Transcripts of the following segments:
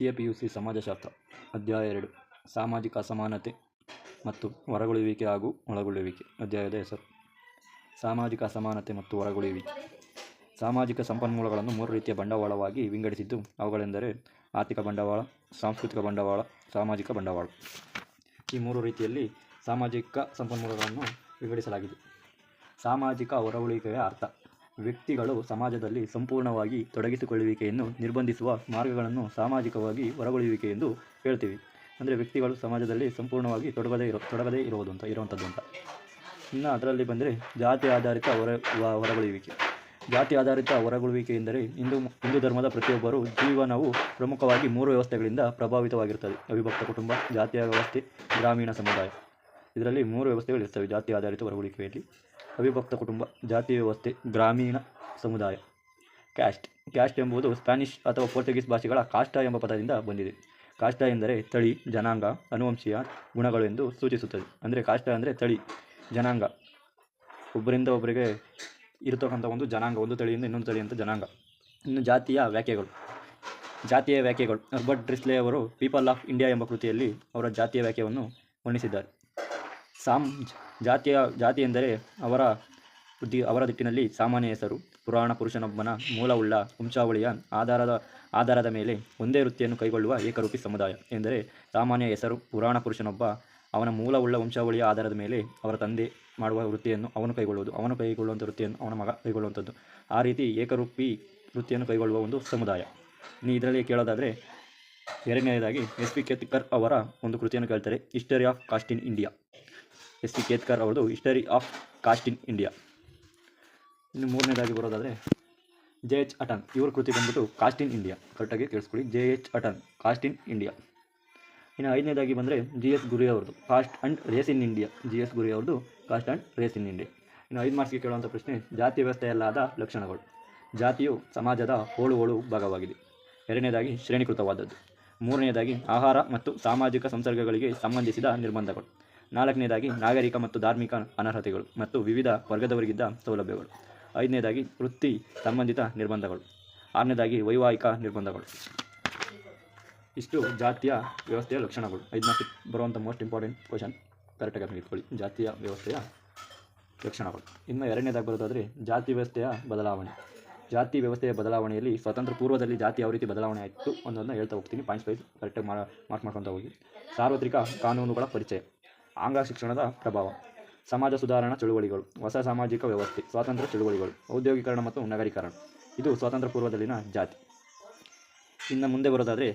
ದ್ವಿತೀಯ P U C ಸಮಾಜಶಾಸ್ತ್ರ, ಅಧ್ಯಾಯ ಎರಡು, ಸಾಮಾಜಿಕ ಅಸಮಾನತೆ ಮತ್ತು ಹೊರಗುಳಿಯುವಿಕೆ ಹಾಗೂ ಒಳಗೊಳ್ಳುವಿಕೆ ಅಧ್ಯಾಯದ ಹೆಸರು. ಸಾಮಾಜಿಕ ಅಸಮಾನತೆ ಮತ್ತು ಹೊರಗುಳಿಯುವಿಕೆ. ಸಾಮಾಜಿಕ ಸಂಪನ್ಮೂಲಗಳನ್ನು ಮೂರು ರೀತಿಯ ಬಂಡವಾಳವಾಗಿ ವಿಂಗಡಿಸಿದ್ದು, ಅವುಗಳೆಂದರೆ ಆರ್ಥಿಕ ಬಂಡವಾಳ, ಸಾಂಸ್ಕೃತಿಕ ಬಂಡವಾಳ, ಸಾಮಾಜಿಕ ಬಂಡವಾಳ. ಈ ಮೂರು ರೀತಿಯಲ್ಲಿ ಸಾಮಾಜಿಕ ಸಂಪನ್ಮೂಲಗಳನ್ನು ವಿಂಗಡಿಸಲಾಗಿದೆ. ಸಾಮಾಜಿಕ ಹೊರಗುಳಿಯುವಿಕೆಯ ಅರ್ಥ. ವ್ಯಕ್ತಿಗಳು ಸಮಾಜದಲ್ಲಿ ಸಂಪೂರ್ಣವಾಗಿ ತೊಡಗಿಸಿಕೊಳ್ಳುವಿಕೆಯನ್ನು ನಿರ್ಬಂಧಿಸುವ ಮಾರ್ಗಗಳನ್ನು ಸಾಮಾಜಿಕವಾಗಿ ಹೊರಗುಳಿಯುವಿಕೆ ಎಂದು ಹೇಳ್ತೀವಿ. ಅಂದರೆ ವ್ಯಕ್ತಿಗಳು ಸಮಾಜದಲ್ಲಿ ಸಂಪೂರ್ಣವಾಗಿ ತೊಡಗದೇ ಇರೋ, ತೊಡಗದೇ ಇರುವುದು ಅಂತ, ಇರುವಂಥದ್ದು ಅಂತ. ಇನ್ನು ಅದರಲ್ಲಿ ಬಂದರೆ ಜಾತಿ ಆಧಾರಿತ ಹೊರ ಹೊರಗುಳಿಯುವಿಕೆ ಜಾತಿ ಆಧಾರಿತ ಹೊರಗುಳುವಿಕೆ ಎಂದರೆ ಹಿಂದೂ ಹಿಂದೂ ಧರ್ಮದ ಪ್ರತಿಯೊಬ್ಬರು ಜೀವನವು ಪ್ರಮುಖವಾಗಿ ಮೂರು ವ್ಯವಸ್ಥೆಗಳಿಂದ ಪ್ರಭಾವಿತವಾಗಿರುತ್ತದೆ. ಅವಿಭಕ್ತ ಕುಟುಂಬ, ಜಾತಿಯ ವ್ಯವಸ್ಥೆ, ಗ್ರಾಮೀಣ ಸಮುದಾಯ. ಇದರಲ್ಲಿ ಮೂರು ವ್ಯವಸ್ಥೆಗಳು ಇರ್ತವೆ. ಜಾತಿ ಆಧಾರಿತ ಹೊರಗುಳಿಕೆಯಲ್ಲಿ ಅವಿಭಕ್ತ ಕುಟುಂಬ, ಜಾತಿ ವ್ಯವಸ್ಥೆ, ಗ್ರಾಮೀಣ ಸಮುದಾಯ. ಕ್ಯಾಸ್ಟ್ ಕ್ಯಾಸ್ಟ್ ಎಂಬುದು ಸ್ಪ್ಯಾನಿಷ್ ಅಥವಾ ಪೋರ್ಚುಗೀಸ್ ಭಾಷೆಗಳ ಕಾಷ್ಟ ಎಂಬ ಪದದಿಂದ ಬಂದಿದೆ. ಕಾಷ್ಟ ಎಂದರೆ ತಳಿ, ಜನಾಂಗ, ಅನುವಂಶೀಯ ಗುಣಗಳು ಎಂದು ಸೂಚಿಸುತ್ತದೆ. ಅಂದರೆ ಕಾಷ್ಟ ಅಂದರೆ ತಳಿ, ಜನಾಂಗ. ಒಬ್ಬರಿಂದ ಒಬ್ಬರಿಗೆ ಇರತಕ್ಕಂಥ ಒಂದು ಜನಾಂಗ, ಒಂದು ತಳಿಯಿಂದ ಇನ್ನೊಂದು ತಳಿ ಅಂತ ಜನಾಂಗ. ಇನ್ನು ಜಾತಿಯ ವ್ಯಾಖ್ಯೆಗಳು. ಜಾತಿಯ ವ್ಯಾಖ್ಯೆಗಳು. ಅರ್ಬರ್ಟ್ ಡ್ರಿಸ್ಲೆ ಅವರು ಪೀಪಲ್ ಆಫ್ ಇಂಡಿಯಾ ಎಂಬ ಕೃತಿಯಲ್ಲಿ ಅವರ ಜಾತಿಯ ವ್ಯಾಖ್ಯೆಯನ್ನು ವರ್ಣಿಸಿದ್ದಾರೆ. ಸಾಮ್ ಜಾತಿಯ, ಜಾತಿ ಎಂದರೆ ಅವರ ಬುದ್ಧಿ ಅವರ ದಿಟ್ಟಿನಲ್ಲಿ ಸಾಮಾನ್ಯ ಹೆಸರು. ಪುರಾಣ ಪುರುಷನೊಬ್ಬನ ಮೂಲವುಳ್ಳ ವಂಶಾವಳಿಯ ಆಧಾರದ ಆಧಾರದ ಮೇಲೆ ಒಂದೇ ವೃತ್ತಿಯನ್ನು ಕೈಗೊಳ್ಳುವ ಏಕರೂಪಿ ಸಮುದಾಯ ಎಂದರೆ ಸಾಮಾನ್ಯ ಹೆಸರು ಪುರಾಣ ಪುರುಷನೊಬ್ಬ ಅವನ ಮೂಲವುಳ್ಳ ವಂಶಾವಳಿಯ ಆಧಾರದ ಮೇಲೆ ಅವರ ತಂದೆ ಮಾಡುವ ವೃತ್ತಿಯನ್ನು ಅವನು ಕೈಗೊಳ್ಳುವುದು. ಅವನು ಕೈಗೊಳ್ಳುವಂಥ ವೃತ್ತಿಯನ್ನು ಅವನ ಮಗ ಕೈಗೊಳ್ಳುವಂಥದ್ದು. ಆ ರೀತಿ ಏಕರೂಪಿ ವೃತ್ತಿಯನ್ನು ಕೈಗೊಳ್ಳುವ ಒಂದು ಸಮುದಾಯ. ನೀ ಇದರಲ್ಲಿ ಕೇಳೋದಾದರೆ ಎರಡನೇದಾಗಿ ಎಸ್ ಪಿ ಕೇತ್ಕರ್ ಅವರ ಒಂದು ಕೃತಿಯನ್ನು ಕೇಳ್ತಾರೆ, history of caste in India. S C Ketkar ಅವರದು history of caste in India. ಇನ್ನು ಮೂರನೇದಾಗಿ ಬರೋದಾದರೆ, ಜೆ ಎಚ್ ಅಟನ್, ಇವ್ರ ಕೃತಿ ಬಂದ್ಬಿಟ್ಟು ಕಾಸ್ಟ್ ಇನ್ ಇಂಡಿಯಾ. ಕರೆಕ್ಟಾಗಿ ಕೇಳಿಸ್ಕೊಳ್ಳಿ. J H Hutton, caste in India. ಇನ್ನು ಐದನೇದಾಗಿ ಬಂದರೆ ಜಿ ಎಸ್ ಗುರಿ ಅವ್ರದ್ದು, caste and race in India. G S Ghurye ಅವ್ರದ್ದು, caste and race in India. ಇನ್ನು ಐದು ಮಾರ್ಕ್ಸ್ಗೆ ಕೇಳುವಂಥ ಪ್ರಶ್ನೆ, ಜಾತಿ ವ್ಯವಸ್ಥೆಯಲ್ಲಾದ ಲಕ್ಷಣಗಳು. ಜಾತಿಯು ಸಮಾಜದ ಹೋಳು ಹೋಳು ಭಾಗವಾಗಿದೆ. ಎರಡನೇದಾಗಿ ಶ್ರೇಣೀಕೃತವಾದದ್ದು. ಮೂರನೆಯದಾಗಿ ಆಹಾರ ಮತ್ತು ಸಾಮಾಜಿಕ ಸಂಸರ್ಗಗಳಿಗೆ ಸಂಬಂಧಿಸಿದ ನಿರ್ಬಂಧಗಳು. ನಾಲ್ಕನೇದಾಗಿ ನಾಗರಿಕ ಮತ್ತು ಧಾರ್ಮಿಕ ಅನರ್ಹತೆಗಳು ಮತ್ತು ವಿವಿಧ ವರ್ಗದವರಿಗಿದ್ದ ಸೌಲಭ್ಯಗಳು. ಐದನೇದಾಗಿ ವೃತ್ತಿ ಸಂಬಂಧಿತ ನಿರ್ಬಂಧಗಳು. ಆರನೇದಾಗಿ ವೈವಾಹಿಕ ನಿರ್ಬಂಧಗಳು. ಇಷ್ಟು ಜಾತಿಯ ವ್ಯವಸ್ಥೆಯ ಲಕ್ಷಣಗಳು. ಐದನೇ ಬರುವಂಥ ಮೋಸ್ಟ್ ಇಂಪಾರ್ಟೆಂಟ್ ಕ್ವಶನ್ ಕರೆಕ್ಟಾಗಿ ಇಟ್ಕೊಳ್ಳಿ ಜಾತಿಯ ವ್ಯವಸ್ಥೆಯ ಲಕ್ಷಣಗಳು. ಇನ್ನು ಎರಡನೇದಾಗಿ ಬರೋದಾದರೆ ಜಾತಿ ವ್ಯವಸ್ಥೆಯ ಬದಲಾವಣೆ. ಜಾತಿ ವ್ಯವಸ್ಥೆಯ ಬದಲಾವಣೆಯಲ್ಲಿ ಸ್ವತಂತ್ರ ಪೂರ್ವದಲ್ಲಿ ಜಾತಿ ಯಾವ ರೀತಿ ಬದಲಾವಣೆ ಆಯಿತು ಅನ್ನೋದನ್ನ ಹೇಳ್ತಾ ಹೋಗ್ತೀನಿ. ಪಾಯಿಂಟ್ಸ್ ವೈಸ್ ಕರೆಕ್ಟಾಗಿ ಮಾರ್ಕ್ ಮಾಡ್ಕೊತಾ ಹೋಗಿ. ಸಾರ್ವತ್ರಿಕ ಕಾನೂನುಗಳ ಪರಿಚಯ. ಆಂಗ್ಲ ಶಿಕ್ಷಣದ ಪ್ರಭಾವ. ಸಮಾಜ ಸುಧಾರಣಾ ಚಳುವಳಿಗಳು, ಹೊಸ ಸಾಮಾಜಿಕ ವ್ಯವಸ್ಥೆ, ಸ್ವಾತಂತ್ರ್ಯ ಚಳುವಳಿಗಳು, ಔದ್ಯೋಗೀಕರಣ ಮತ್ತು ನಗರೀಕರಣ. ಇದು ಸ್ವಾತಂತ್ರ್ಯ ಪೂರ್ವದಲ್ಲಿನ ಜಾತಿ. ಇನ್ನು ಮುಂದೆ ಬರೋದಾದರೆ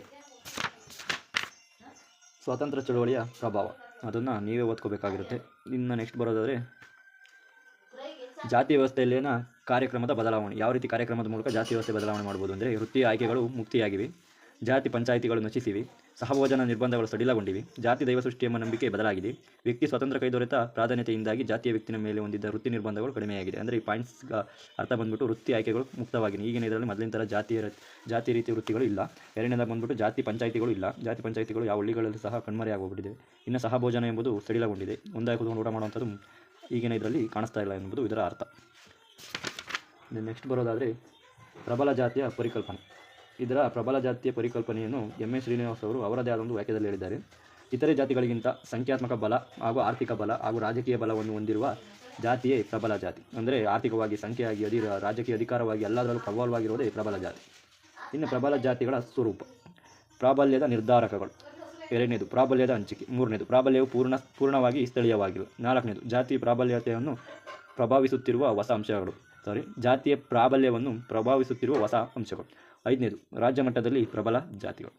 ಸ್ವಾತಂತ್ರ್ಯ ಚಳುವಳಿಯ ಪ್ರಭಾವ. ಅದನ್ನು ನೀವೇ ಓದ್ಕೋಬೇಕಾಗಿರುತ್ತೆ. ಇನ್ನು ನೆಕ್ಸ್ಟ್ ಬರೋದಾದರೆ ಜಾತಿ ವ್ಯವಸ್ಥೆಯಲ್ಲಿನ ಕಾರ್ಯಕ್ರಮದ ಬದಲಾವಣೆ. ಯಾವ ರೀತಿ ಕಾರ್ಯಕ್ರಮದ ಮೂಲಕ ಜಾತಿ ವ್ಯವಸ್ಥೆ ಬದಲಾವಣೆ ಮಾಡ್ಬೋದು ಅಂದರೆ ವೃತ್ತಿ ಆಯ್ಕೆಗಳು ಮುಕ್ತಿಯಾಗಿವೆ. ಜಾತಿ ಪಂಚಾಯಿತಿಗಳು ನಶಿಸಿವೆ ಸಹಭೋಜನ ನಿರ್ಬಂಧಗಳು ಸಡಿಲಗೊಂಡಿವೆ. ಜಾತಿ ದೈವ ಸೃಷ್ಟಿ ಎಂಬ ನಂಬಿಕೆ ಬದಲಾಗಿದೆ. ವ್ಯಕ್ತಿ ಸ್ವತಂತ್ರ ಕೈದೊರೆತ ಪ್ರಾಧಾನ್ಯತೆಯಿಂದಾಗಿ ಜಾತಿಯ ವ್ಯಕ್ತಿನ ಮೇಲೆ ಹೊಂದಿದ್ದ ವೃತ್ತಿ ನಿರ್ಬಂಧಗಳು ಕಡಿಮೆಯಾಗಿದೆ. ಅಂದರೆ ಈ ಪಾಯಿಂಟ್ಸ್ ಅರ್ಥ ಬಂದ್ಬಿಟ್ಟು ವೃತ್ತಿ ಆಯ್ಕೆಗಳು ಮುಕ್ತವಾಗಿದೆ ಈಗಿನ ಇದರಲ್ಲಿ ಮೊದಲಿನ ಥರ ಜಾತಿಯ ಜಾತಿ ರೀತಿ ವೃತ್ತಿಗಳು ಇಲ್ಲ. ಎರಡನೇದಾಗಿ ಬಂದ್ಬಿಟ್ಟು ಜಾತಿ ಪಂಚಾಯಿತಿಗಳು ಇಲ್ಲ. ಜಾತಿ ಪಂಚಾಯಿತಿಗಳು ಯಾವ ಹಳ್ಳಿಗಳಲ್ಲಿ ಸಹ ಕಣ್ಮರೆಯಾಗೋಗ್ಬಿಟ್ಟಿದೆ ಇನ್ನು ಸಹಭೋಜನ ಎಂಬುದು ಸಡಿಲಗೊಂಡಿದೆ. ಒಂದಾಗಿ ಕುತ್ಕೊಂಡು ಊಟ ಮಾಡುವಂಥದ್ದು ಈಗಿನ ಇದರಲ್ಲಿ ಕಾಣಿಸ್ತಾ ಇಲ್ಲ ಎಂಬುದು ಇದರ ಅರ್ಥ. ನೆಕ್ಸ್ಟ್ ಬರೋದಾದರೆ ಪ್ರಬಲ ಜಾತಿಯ ಪರಿಕಲ್ಪನೆ. ಇದರ ಪ್ರಬಲ ಜಾತಿಯ ಪರಿಕಲ್ಪನೆಯನ್ನು ಎಂ ಎ ಶ್ರೀನಿವಾಸ್ ಅವರು ಅವರದೇ ಆದ ಒಂದು ವಾಕ್ಯದಲ್ಲಿ ಹೇಳಿದ್ದಾರೆ. ಇತರೆ ಜಾತಿಗಳಿಗಿಂತ ಸಂಖ್ಯಾತ್ಮಕ ಬಲ ಹಾಗೂ ಆರ್ಥಿಕ ಬಲ ಹಾಗೂ ರಾಜಕೀಯ ಬಲವನ್ನು ಹೊಂದಿರುವ ಜಾತಿಯೇ ಪ್ರಬಲ ಜಾತಿ. ಅಂದರೆ ಆರ್ಥಿಕವಾಗಿ ಸಂಖ್ಯೆಯಾಗಿ ಅಧಿ ರಾಜಕೀಯ ಅಧಿಕಾರವಾಗಿ ಎಲ್ಲದರಲ್ಲೂ ಪ್ರಬಲವಾಗಿರುವುದೇ ಪ್ರಬಲ ಜಾತಿ. ಇನ್ನು ಪ್ರಬಲ ಜಾತಿಗಳ ಸ್ವರೂಪ. ಪ್ರಾಬಲ್ಯದ ನಿರ್ಧಾರಕಗಳು. ಎರಡನೇದು, ಪ್ರಾಬಲ್ಯದ ಹಂಚಿಕೆ. ಮೂರನೇದು, ಪ್ರಾಬಲ್ಯವು ಪೂರ್ಣ, ಪೂರ್ಣವಾಗಿ ಸ್ಥಳೀಯವಾಗಿಲ್ಲ ನಾಲ್ಕನೇದು, ಜಾತಿ ಪ್ರಾಬಲ್ಯತೆಯನ್ನು ಪ್ರಭಾವಿಸುತ್ತಿರುವ ಹೊಸ ಅಂಶಗಳು. ಸಾರಿ, ಜಾತಿಯ ಪ್ರಾಬಲ್ಯವನ್ನು ಪ್ರಭಾವಿಸುತ್ತಿರುವ ಹೊಸ ಅಂಶಗಳು. ಐದನೇದು, ರಾಜ್ಯ ಮಟ್ಟದಲ್ಲಿ ಪ್ರಬಲ ಜಾತಿಗಳು.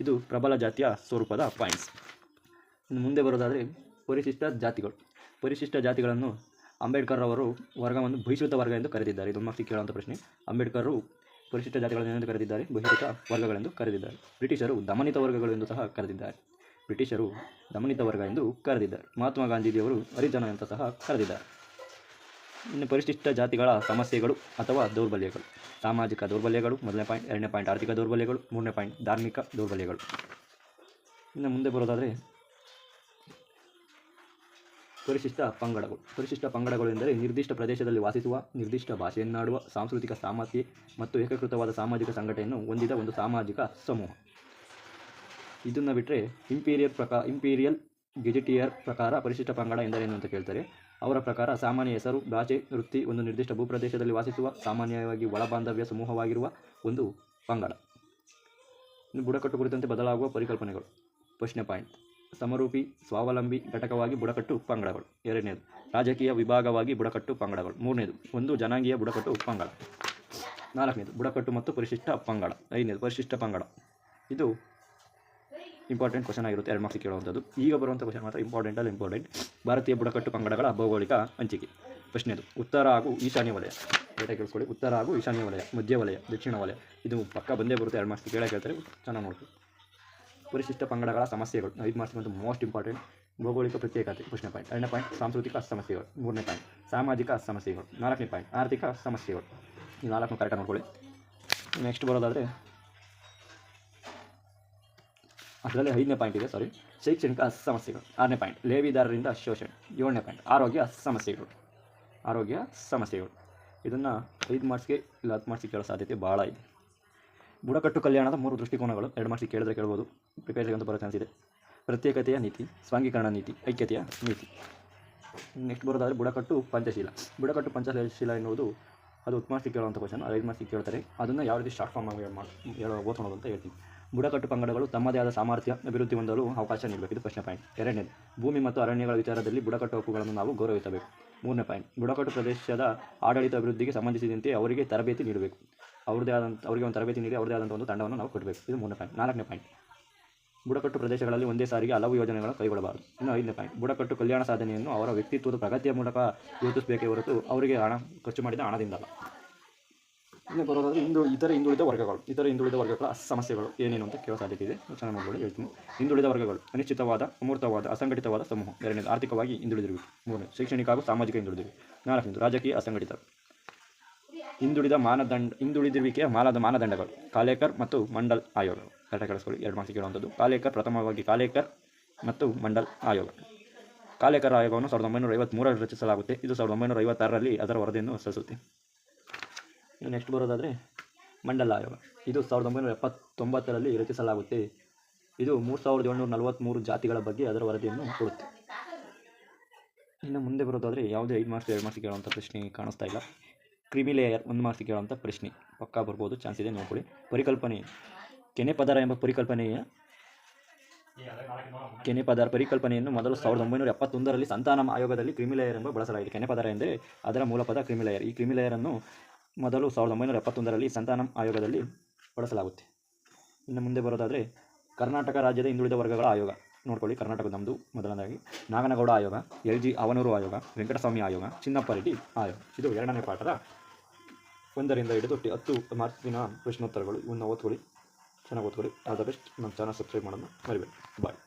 ಇದು ಪ್ರಬಲ ಜಾತಿಯ ಸ್ವರೂಪದ ಪಾಯಿಂಟ್ಸ್ ಇನ್ನು ಮುಂದೆ ಬರೋದಾದರೆ ಪರಿಶಿಷ್ಟ ಜಾತಿಗಳು. ಪರಿಶಿಷ್ಟ ಜಾತಿಗಳನ್ನು ಅಂಬೇಡ್ಕರ್ ಅವರು ವರ್ಗವನ್ನು ಬಹಿಷ್ಕೃತ ವರ್ಗ ಎಂದು ಕರೆದಿದ್ದಾರೆ. ಇದು ಮಕ್ಕಳಿಗೆ ಕೇಳುವಂಥ ಪ್ರಶ್ನೆ. ಅಂಬೇಡ್ಕರ್ ಪರಿಶಿಷ್ಟ ಜಾತಿಗಳನ್ನು ಎಂದು ಕರೆದಿದ್ದಾರೆ, ಬಹಿಷ್ಕೃತ ವರ್ಗಗಳೆಂದು ಕರೆದಿದ್ದಾರೆ. ಬ್ರಿಟಿಷರು ದಮನಿತ ವರ್ಗಗಳು ಎಂದು ಸಹ ಕರೆದಿದ್ದಾರೆ. ಬ್ರಿಟಿಷರು ದಮನಿತ ವರ್ಗ ಎಂದು ಕರೆದಿದ್ದಾರೆ. ಮಹಾತ್ಮ ಗಾಂಧೀಜಿಯವರು ಹರಿಜನ ಅಂತ ಸಹ ಕರೆದಿದ್ದಾರೆ. ಇನ್ನು ಪರಿಶಿಷ್ಟ ಜಾತಿಗಳ ಸಮಸ್ಯೆಗಳು ಅಥವಾ ದೌರ್ಬಲ್ಯಗಳು. ಸಾಮಾಜಿಕ ದೌರ್ಬಲ್ಯಗಳು, ಮೊದಲನೇ ಪಾಯಿಂಟ್, ಎರಡನೇ ಪಾಯಿಂಟ್, ಆರ್ಥಿಕ ದೌರ್ಬಲ್ಯಗಳು, ಮೂರನೇ ಪಾಯಿಂಟ್, ಧಾರ್ಮಿಕ ದೌರ್ಬಲ್ಯಗಳು. ಇನ್ನು ಮುಂದೆ ಬರೋದಾದರೆ, ಪರಿಶಿಷ್ಟ ಪಂಗಡಗಳು. ಪರಿಶಿಷ್ಟ ಪಂಗಡಗಳು ಎಂದರೆ ನಿರ್ದಿಷ್ಟ ಪ್ರದೇಶದಲ್ಲಿ ವಾಸಿಸುವ, ನಿರ್ದಿಷ್ಟ ಭಾಷೆಯನ್ನಾಡುವ, ಸಾಂಸ್ಕೃತಿಕ ಸಾಮರ್ಥ್ಯ ಮತ್ತು ಏಕೀಕೃತವಾದ ಸಾಮಾಜಿಕ ಸಂಘಟನೆಯನ್ನು ಹೊಂದಿದ ಒಂದು ಸಾಮಾಜಿಕ ಸಮೂಹ. ಇದನ್ನು ಬಿಟ್ಟರೆ ಇಂಪೀರಿಯರ್ ಪ್ರಕಾರ ಇಂಪೀರಿಯಲ್ ಗೆಜೆಟಿಯರ್ ಪ್ರಕಾರ ಪರಿಶಿಷ್ಟ ಪಂಗಡ ಎಂದರೇನು ಅಂತ ಕೇಳ್ತಾರೆ? ಅವರ ಪ್ರಕಾರ ಸಾಮಾನ್ಯ ಹೆಸರು, ಭಾಷೆ, ವೃತ್ತಿ ಒಂದು ನಿರ್ದಿಷ್ಟ ಭೂಪ್ರದೇಶದಲ್ಲಿ ವಾಸಿಸುವ ಸಾಮಾನ್ಯವಾಗಿ ಒಳಬಾಂಧವ್ಯ ಸಮೂಹವಾಗಿರುವ ಒಂದು ಪಂಗಡ. ಬುಡಕಟ್ಟು ಕುರಿತಂತೆ ಬದಲಾಗುವ ಪರಿಕಲ್ಪನೆಗಳು. ಪ್ರಶ್ನೆ ಪಾಯಿಂಟ್. ಸಮರೂಪಿ, ಸ್ವಾವಲಂಬಿ, ಘಟಕವಾಗಿ ಬುಡಕಟ್ಟು ಪಂಗಡಗಳು. ಎರಡನೇದು. ರಾಜಕೀಯ ವಿಭಾಗವಾಗಿ ಬುಡಕಟ್ಟು ಪಂಗಡಗಳು. ಮೂರನೇದು. ಒಂದು ಜನಾಂಗೀಯ ಬುಡಕಟ್ಟು ಪಂಗಡ. ನಾಲ್ಕನೇದು. ಬುಡಕಟ್ಟು ಮತ್ತು ಪರಿಶಿಷ್ಟ ಪಂಗಡ. ಐದನೇದು. ಪರಿಶಿಷ್ಟ ಪಂಗಡ. ಇದು ಇಂಪಾರ್ಟೆಂಟ್ ಕ್ವಶನ್ ಆಗಿರುತ್ತೆ, ಎರಡು ಮಾರ್ಕ್ಸ್ ಕೇಳುವಂಥದ್ದು. ಈಗ ಬರುವಂಥ ಕ್ವಶನ್ ಮಾತ್ರ ಇಂಪಾರ್ಟೆಂಟ್ ಅಲ್ಲ ಇಂಪಾರ್ಟೆಂಟ್ ಭಾರತೀಯ ಬುಡಕಟ್ಟು ಪಂಗಡಗಳ ಭೌಗೋಳಿಕ ಹಂಚಿಕೆ. ಪ್ರಶ್ನೆದು ಉತ್ತರ ಹಾಗೂ ಈಶಾನ್ಯ ವಲಯ. ಡೇಟಾ ಕೇಳಿಸ್ಕೊಳ್ಳಿ. ಉತ್ತರ ಹಾಗೂ ಈಶಾನ್ಯ ವಲಯ, ಮಧ್ಯ ವಲಯ, ದಕ್ಷಿಣ ವಲಯ. ಇದು ಪಕ್ಕ ಬಂದೇ ಬರುತ್ತೆ, ಎರಡು ಮಾರ್ಕ್ಸ್ ಕೇಳೋಕೆ ಹೇಳ್ತಾರೆ ಚೆನ್ನಾಗಿ ನೋಡ್ತೀವಿ ಪರಿಶಿಷ್ಟ ಪಂಗಡಗಳ ಸಮಸ್ಯೆಗಳು. ಐದು ಮಾರ್ಕ್ಸ್ ಮತ್ತು ಮೋಸ್ಟ್ ಇಂಪಾರ್ಟೆಂಟ್ ಭೌಗೋಳಿಕ ಪ್ರತ್ಯೇಕತೆ, ಪ್ರಶ್ನೆ ಪಾಯಿಂಟ್ ಎರಡನೇ ಪಾಯಿಂಟ್ ಸಾಂಸ್ಕೃತಿಕ ಸಮಸ್ಯೆಗಳು. ಮೂರನೇ ಪಾಯಿಂಟ್ ಸಾಮಾಜಿಕ ಸಮಸ್ಯೆಗಳು. ನಾಲ್ಕನೇ ಪಾಯಿಂಟ್ ಆರ್ಥಿಕ ಸಮಸ್ಯೆಗಳು. ಈ ನಾಲ್ಕನ್ನು ಕರೆಕ್ಟಾಗಿ ನೋಡ್ಕೊಳ್ಳಿ. ನೆಕ್ಸ್ಟ್ ಬರೋದಾದರೆ ಅದರಲ್ಲಿ ಐದನೇ ಪಾಯಿಂಟ್ ಇದೆ ಸಾರಿ ಶೈಕ್ಷಣಿಕ ಸಮಸ್ಯೆಗಳು ಆರನೇ ಪಾಯಿಂಟ್ ಲೇವಿದಾರರಿಂದ ಶೋಷಣೆ. ಏಳನೇ ಪಾಯಿಂಟ್ ಆರೋಗ್ಯ ಸಮಸ್ಯೆಗಳು. ಆರೋಗ್ಯ ಸಮಸ್ಯೆಗಳು. ಇದನ್ನು ಐದು ಮಾರ್ಕ್ಸ್ಗೆ ಇಲ್ಲ ಹತ್ತು ಮಾರ್ಕ್ಸಿಗೆ ಕೇಳೋ ಸಾಧ್ಯತೆ ಭಾಳ ಇದೆ. ಬುಡಕಟ್ಟು ಕಲ್ಯಾಣದ ಮೂರು ದೃಷ್ಟಿಕೋನಗಳು. ಎರಡು ಮಾರ್ಕ್ಸಿಗೆ ಕೇಳಿದ್ರೆ ಕೇಳ್ಬೋದು. ಪ್ರಿಪೇರ್ ಅಂತ ಬರೋ ಚಾನ್ಸ್ ಇದೆ. ಪ್ರತ್ಯೇಕತೆಯ ನೀತಿ, ಸ್ವಾಂಗೀಕರಣ ನೀತಿ, ಐಕ್ಯತೆಯ ನೀತಿ. ನೆಕ್ಸ್ಟ್ ಬರೋದಾದರೆ ಬುಡಕಟ್ಟು ಪಂಚಶೀಲ. ಬುಡಕಟ್ಟು ಪಂಚಶೀಲ ಎನ್ನುವುದು ಅದು ಹತ್ತು ಮಾರ್ಕ್ಸಿಗೆ ಕೇಳುವಂಥ ಕ್ವಶನ್ ಐದು ಮಾರ್ಕ್ಸಿಗೆ ಕೇಳ್ತಾರೆ. ಅದನ್ನು ಯಾವ ರೀತಿ ಶಾರ್ಟ್ ಫಾರ್ಮ್ ಆಗಿ ಹೇಳೋ ಓದ್ಕೊಳೋದು ಅಂತ ಹೇಳ್ತೀನಿ. ಬುಡಕಟ್ಟು ಪಂಗಡಗಳು ತಮ್ಮದೇ ಆದ ಸಾಮರ್ಥ್ಯ, ಅಭಿವೃದ್ಧಿ ಹೊಂದಲು ಅವಕಾಶ ನೀಡಬೇಕು. ಇದು ಪ್ರಶ್ನೆ ಪಾಯಿಂಟ್. ಎರಡನೇದು, ಭೂಮಿ ಮತ್ತು ಅರಣ್ಯಗಳ ವಿಚಾರದಲ್ಲಿ ಬುಡಕಟ್ಟು ಹಕ್ಕುಗಳನ್ನು ನಾವು ಗೌರವಿಸಬೇಕು. ಮೂರನೇ ಪಾಯಿಂಟ್, ಬುಡಕಟ್ಟು ಪ್ರದೇಶದ ಆಡಳಿತ ಅಭಿವೃದ್ಧಿಗೆ ಸಂಬಂಧಿಸಿದಂತೆ ಅವರಿಗೆ ತರಬೇತಿ ನೀಡಬೇಕು. ಅವ್ರದ್ದೇ ಆದಂಥ ಅವರಿಗೆ ಒಂದು ತರಬೇತಿ ನೀಡಿ ಅವರದೇ ಆದಂಥ ಒಂದು ತಂಡವನ್ನು ನಾವು ಕೊಡಬೇಕು. ಇದು ಮೂರನೇ ಪಾಯಿಂಟ್. ನಾಲ್ಕನೇ ಪಾಯಿಂಟ್, ಬುಡಕಟ್ಟು ಪ್ರದೇಶಗಳಲ್ಲಿ ಒಂದೇ ಸಾರಿಗೆ ಹಲವು ಯೋಜನೆಗಳನ್ನು ಕೈಗೊಳ್ಳಬಾರದು. ಇನ್ನು ಐದನೇ ಪಾಯಿಂಟ್, ಬುಡಕಟ್ಟು ಕಲ್ಯಾಣ ಸಾಧನೆಯನ್ನು ಅವರ ವ್ಯಕ್ತಿತ್ವದ ಪ್ರಗತಿಯ ಮೂಲಕ ಯೋಚಿಸಬೇಕೇ ಹೊರತು ಅವರಿಗೆ ಹಣ, ಖರ್ಚು ಮಾಡಿದ ಹಣದಿಂದ ಅಲ್ಲ ಇನ್ನು ಬರೋದಾದ್ರೆ ಹಿಂದು ಇತರ ಹಿಂದುಳಿದ ವರ್ಗಗಳು ಇತರ ಹಿಂದುಳಿದ ವರ್ಗಗಳ ಸಮಸ್ಯೆಗಳು ಏನೇನು ಅಂತ ಕೇಳೋ ಸಾಧ್ಯತೆ ಇದೆ. ಚೆನ್ನಾಗಿ ನೋಡ್ಬೋದು ಹೇಳ್ತೀನಿ. ಹಿಂದುಳಿದ ವರ್ಗಗಳು, ಅನಿಶ್ಚಿತವಾದ, ಅಮೂರ್ತವಾದ, ಅಸಂಘಟಿತವಾದ ಸಮೂಹ, ಎರಡನೇದು ಆರ್ಥಿಕವಾಗಿ ಹಿಂದುಳಿದಿರುವಿಕೆ ಮೂರನೇ ಶೈಕ್ಷಣಿಕ ಹಾಗೂ ಸಾಮಾಜಿಕ ಹಿಂದುಳಿದಿರುವಿಕೆ ನಾಲ್ಕನೇದು ರಾಜಕೀಯ ಅಸಂಘಟಿತ. ಹಿಂದುಳಿದ ಮಾನದಂಡ, ಹಿಂದುಳಿದಿರುವಿಕೆಯ ಮಾನದ ಮಾನದಂಡಗಳು, ಕಾಲೇಕರ್ ಮತ್ತು ಮಂಡಲ್ ಆಯೋಗ. ಕರೆಕ್ಟ್ ಕಳಿಸ್ಕೊಳ್ಳಿ. ಎರಡು ಮಾರ್ಕ್ಸ್ ಕೇಳುವಂಥದ್ದು. ಕಾಲೇಕರ್, ಪ್ರಥಮವಾಗಿ ಕಾಲೇಕರ್ ಮತ್ತು ಮಂಡಲ್ ಆಯೋಗ. ಕಾಲೇಕರ್ ಆಯೋಗವನ್ನು ಸಾವಿರದ ಒಂಬೈನೂರ ಐವತ್ತ್ಮೂರರಲ್ಲಿ ರಚಿಸಲಾಗುತ್ತೆ. ಇದು ಸಾವಿರದ ಒಂಬೈನೂರ ಐವತ್ತಾರರಲ್ಲಿ ಅದರ ವರದಿಯನ್ನು ಸಲ್ಲಿಸುತ್ತೆ. ಇನ್ನು ನೆಕ್ಸ್ಟ್ ಬರೋದಾದರೆ ಮಂಡಲ ಆಯೋಗ. ಇದು ಸಾವಿರದ ಒಂಬೈನೂರ ಎಪ್ಪತ್ತೊಂಬತ್ತರಲ್ಲಿ ರಚಿಸಲಾಗುತ್ತೆ. ಇದು ಮೂರು ಸಾವಿರದ ಏಳ್ನೂರ ನಲವತ್ತ್ಮೂರು ಜಾತಿಗಳ ಬಗ್ಗೆ ಅದರ ವರದಿಯನ್ನು ಕೊಡುತ್ತೆ. ಇನ್ನು ಮುಂದೆ ಬರೋದಾದರೆ ಯಾವುದೇ ಐದು ಮಾರ್ಕ್ಸ್, ಎರಡು ಮಾರ್ಕ್ಸ್ ಕೇಳುವಂಥ ಪ್ರಶ್ನೆ ಕಾಣಿಸ್ತಾ ಇಲ್ಲ. ಕ್ರಿಮಿಲೇಯರ್ ಒಂದು ಮಾರ್ಕ್ಸ್ ಕೇಳುವಂಥ ಪ್ರಶ್ನೆ. ಪಕ್ಕಾ ಬರ್ಬೋದು, ಚಾನ್ಸ್ ಇದೆ, ನೋಡ್ಕೊಳ್ಳಿ. ಪರಿಕಲ್ಪನೆ, ಕೆನೆ ಪದಾರ ಎಂಬ ಪರಿಕಲ್ಪನೆಯ ಕೆನೆ ಪದಾರ ಪರಿಕಲ್ಪನೆಯನ್ನು ಮೊದಲು ಸಾವಿರದ ಒಂಬೈನೂರ ಎಪ್ಪತ್ತೊಂದರಲ್ಲಿ ಸಂತಾನ ಆಯೋಗದಲ್ಲಿ ಕ್ರಿಮಿಲೇಯರ್ ಎಂಬ ಬಳಸಲಾಗಿದೆ. ಕೆನೆ ಪದಾರ ಎಂದರೆ ಅದರ ಮೂಲ ಪದ ಕ್ರಿಮಿಲೇಯರ್ ಈ ಕ್ರಿಮಿಲೇಯರನ್ನು ಮೊದಲು ಸಾವಿರದ ಒಂಬೈನೂರ ಎಪ್ಪತ್ತೊಂದರಲ್ಲಿ ಸಂತಾನಂ ಆಯೋಗದಲ್ಲಿ ಬಳಸಲಾಗುತ್ತೆ. ಇನ್ನು ಮುಂದೆ ಬರೋದಾದರೆ ಕರ್ನಾಟಕ ರಾಜ್ಯದ ಹಿಂದುಳಿದ ವರ್ಗಗಳ ಆಯೋಗ. ನೋಡ್ಕೊಳ್ಳಿ, ಕರ್ನಾಟಕದ ನಮ್ಮದು ಮೊದಲನೇದಾಗಿ ನಾಗನಗೌಡ ಆಯೋಗ, ಎಲ್ ಜಿ ಅವನೂರು ಆಯೋಗ, ವೆಂಕಟಸ್ವಾಮಿ ಆಯೋಗ ಚಿನ್ನಪ್ಪ ರೆಡ್ಡಿ ಆಯೋಗ. ಇದು ಎರಡನೇ ಪಾಠದ ಒಂದರಿಂದ ಹಿಡಿದು ಹತ್ತು ಮಾರ್ಕ್ಸಿನ ಪ್ರಶ್ನೋತ್ತರಗಳು. ಇವನ್ನ ಓದ್ಕೊಳ್ಳಿ, ಚೆನ್ನಾಗಿ ಓದ್ಕೊಳ್ಳಿ. ಆದ ಬೆಸ್ಟ್. ನಮ್ಮ ಚಾನಲ್ ಸಬ್ಸ್ಕ್ರೈಬ್ ಮಾಡೋದನ್ನು ಮರಿಬೇಡಿ. ಬಾಯ್.